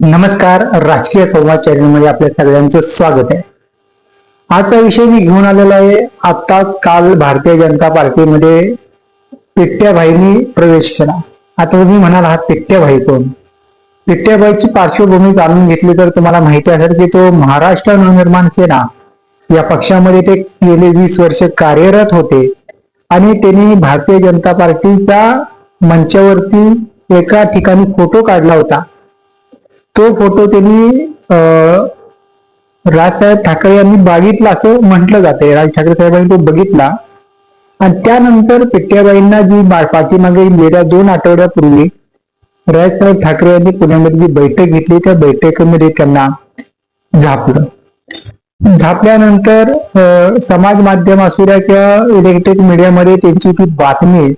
नमस्कार राजकीय संवाद चॅनलमध्ये आपल्या सगळ्यांचं स्वागत आहे. आजचा विषय मी घेऊन आलेला आहे. आत्ताच काल भारतीय जनता पार्टीमध्ये पिट्ट्याभाईनी प्रवेश केला. आता तुम्ही म्हणाल हा पिट्ट्याभाई कोण? पिट्ट्याबाईची पार्श्वभूमी जाणून घेतली तर तुम्हाला माहिती असेल की तो महाराष्ट्र नवनिर्माण सेना या पक्षामध्ये ते गेले वीस वर्ष कार्यरत होते. आणि त्यांनी भारतीय जनता पार्टीच्या मंचावरती एका ठिकाणी फोटो काढला होता. तो फोटो त्यांनी अं, राजसाहेब ठाकरे यांनी बघितला असं म्हटलं जाते. राज ठाकरे साहेबांनी तो बघितला. आणि त्यानंतर पिट्ट्याबाईंना जी पाठीमागे गेल्या दोन आठवड्यापूर्वी राजसाहेब ठाकरे यांनी पुण्यामध्ये जी बैठक घेतली त्या बैठकीमध्ये त्यांना झापलं. झापल्यानंतर अं, समाज माध्यम असू द्या किंवा इलेक्ट्रिक मीडियामध्ये त्यांची ती बातमी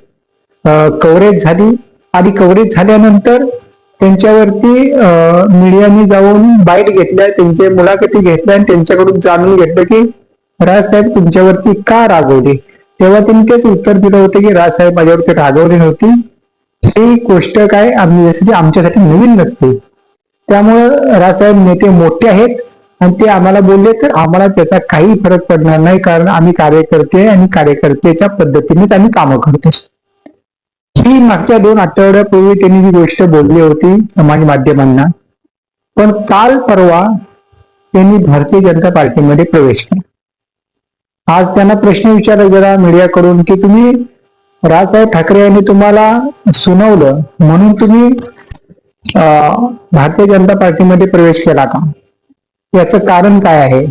कव्हरेज झाली. आणि कव्हरेज झाल्यानंतर त्यांच्यावरती मीडियाने जाऊन बाईट घेतल्या त्यांच्या मुलाखती घेतल्या आणि त्यांच्याकडून जाणून घेतलं की राजसाहेब तुमच्यावरती का रागवले? तेव्हा त्यांनी तेच उत्तर दिलं होतं की राजसाहेब माझ्यावरती रागवली नव्हती. ही गोष्ट काय आम्ही जसं की आमच्यासाठी नवीन नसते. त्यामुळं राजसाहेब नेते मोठे आहेत आणि ते आम्हाला बोलले तर आम्हाला त्याचा काही फरक पडणार नाही कारण आम्ही कार्यकर्ते आणि कार्यकर्त्याच्या पद्धतीनेच आम्ही कामं करतो. अगदी मागच्या दोन आठवड्यापूर्वी त्यांनी ही गोष्ट बोलली होती समाज माध्यमांना पण काल परवा त्यांनी भारतीय जनता पार्टीमध्ये प्रवेश केला. आज त्यांना प्रश्न विचारला गेला मीडियाकडून की तुम्ही राजसाहेब ठाकरे यांनी तुम्हाला सुनावलं म्हणून तुम्ही अं, भारतीय जनता पार्टीमध्ये प्रवेश केला का? याचं कारण काय आहे?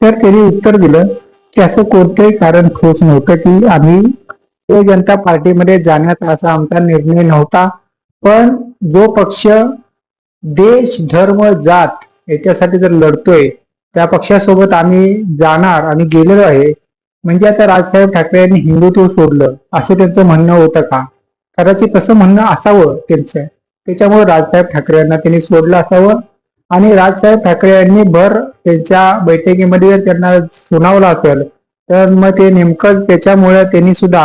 तर त्यांनी उत्तर दिलं की असं कोणतंही कारण ठोस नव्हतं की आम्ही जनता पार्टीमध्ये जाण्याचा असा आमचा निर्णय नव्हता. पण जो पक्ष देश धर्म जात याच्यासाठी जर लढतोय त्या पक्षासोबत आम्ही जाणार आणि गेलेलो आहे म्हणजे आता राजसाहेब ठाकरे यांनी हिंदुत्व सोडलं असं त्यांचं म्हणणं होतं का? कदाचित तसं म्हणणं असावं त्यांचं. त्याच्यामुळे राजसाहेब ठाकरे यांना त्यांनी सोडलं असावं. आणि राजसाहेब ठाकरे यांनी भर त्यांच्या बैठकीमध्ये जर त्यांना सुनावलं असेल तर मग ते नेमकं त्याच्यामुळे त्यांनी सुद्धा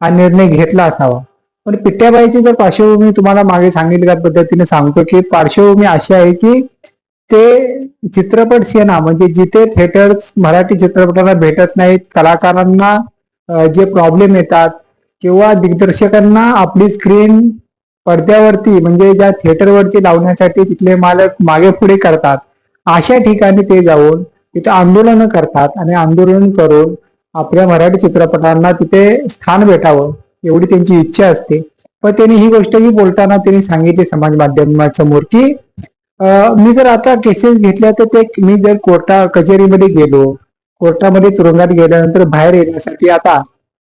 हा निर्णय घेतला असावा. पण पिठ्याबाईची जर पार्श्वभूमी तुम्हाला मागे सांगितल्या पद्धतीने सांगतो की पार्श्वभूमी अशी आहे की ते चित्रपट सेना म्हणजे जिथे थिएटर्स मराठी चित्रपटांना भेटत नाहीत कलाकारांना जे प्रॉब्लेम येतात किंवा दिग्दर्शकांना आपली स्क्रीन पडद्यावरती म्हणजे ज्या थिएटरवरती लावण्यासाठी तिथले मालक मागे पुढे करतात अशा ठिकाणी ते जाऊन तिथे आंदोलनं करतात आणि आंदोलन करून आपल्या मराठी चित्रपटांना तिथे स्थान भेटावं एवढी त्यांची इच्छा असते. पण त्यांनी ही गोष्टही बोलताना त्यांनी सांगितली समाज माध्यमासमोर की मी जर आता केसेस घेतल्या तर ते मी जर कोर्टा कचेरीमध्ये गेलो कोर्टामध्ये तुरुंगात गेल्यानंतर बाहेर येण्यासाठी आता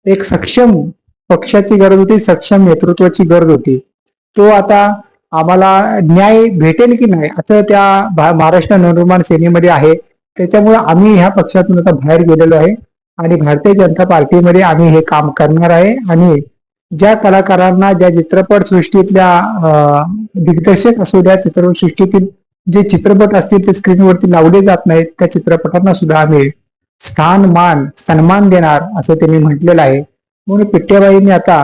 एक सक्षम पक्षाची गरज होती सक्षम नेतृत्वाची गरज होती. तो आता आम्हाला न्याय भेटेल की नाही असं त्या भा- महाराष्ट्र नवनिर्माण सेनेमध्ये आहे. त्याच्यामुळे आम्ही ह्या पक्षातून आता बाहेर गेलेलो आहे. आणि भारतीय जनता पार्टीमध्ये आम्ही हे काम करणार आहे. आणि ज्या कलाकारांना ज्या चित्रपट सृष्टीतल्या दिग्दर्शक असू द्या चित्रपट सृष्टीतील जे चित्रपट असतील ते स्क्रीनवरती लावले जात नाहीत. त्या चित्रपटांना सुद्धा आम्ही स्थान मान सन्मान देणार असं त्यांनी म्हटलेलं आहे. म्हणून पिट्ट्याबाईंनी आता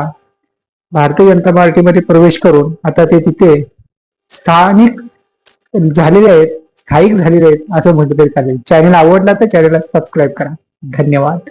भारतीय जनता पार्टीमध्ये प्रवेश करून आता ते तिथे स्थानिक झालेले आहेत स्थायिक झालेले आहेत असं म्हटलं तरी चालेल. चॅनल आवडला तर चॅनलला सबस्क्राईब करा. धन्यवाद.